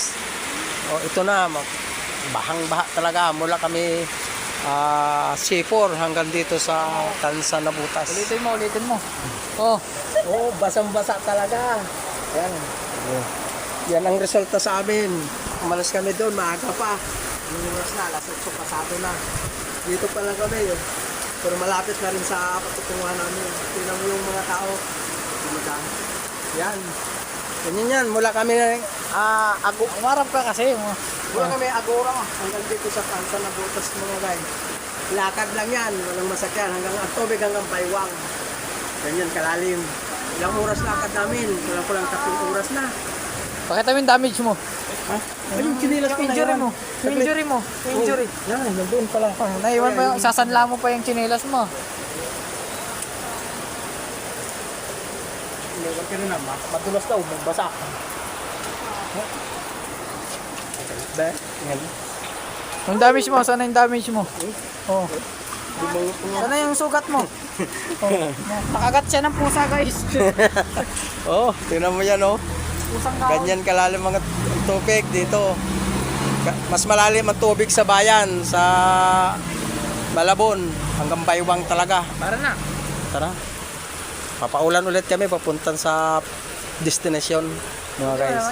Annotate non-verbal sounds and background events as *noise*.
guys. Oh, ito na. Bahang-baha talaga. Mula kami ah, C4 hanggang dito sa Tansa na butas. Ulitin mo, ulitin mo. Oh, Oh, basang-basa talaga. Yan. Yan ang resulta sa amin. Umalis kami doon, maaga pa. Oras na, alas 8 pasado na. Dito pa lang kami. Yun. Pero malapit na rin sa patutunguhan namin. Tingnan mo yung mga tao. Yan. Ganyan yan. Mula kami, ah, ago, umarap ka kasi. oh. mula kami agora hanggang dito sa Tansa na butas mga guys. Lakad lang yan. Walang masakyan. Hanggang ang tubig hanggang baywang. Ganyan kalalim. Ilang oras lakad namin. Kulang kulang tatlong oras na. Pakita mo yung damage mo. Ha? Ay, yung chinilas ko injury mo. Yung injury mo. Yung injury. Yan, nandun pala. Oh, naiwan pa yung, isasanla mo pa yung chinelas mo. Iwan ka rin na, ma- madulas daw, magbasa. Yan. Yung damage mo, sana yung damage mo? Oh. Bumangot ko nga. Sana yung sugat mo? *laughs* Oh. Nakagat siya ng pusa guys. *laughs* Oh, tingnan mo yan oh. Pusang kaon. Ganyan kalalim mga tubig dito. Mas malalim ang tubig sa bayan, sa Malabon, hanggang Baywang talaga. Para na. Tara. Papaulan ulit kami papuntan sa destination mga guys.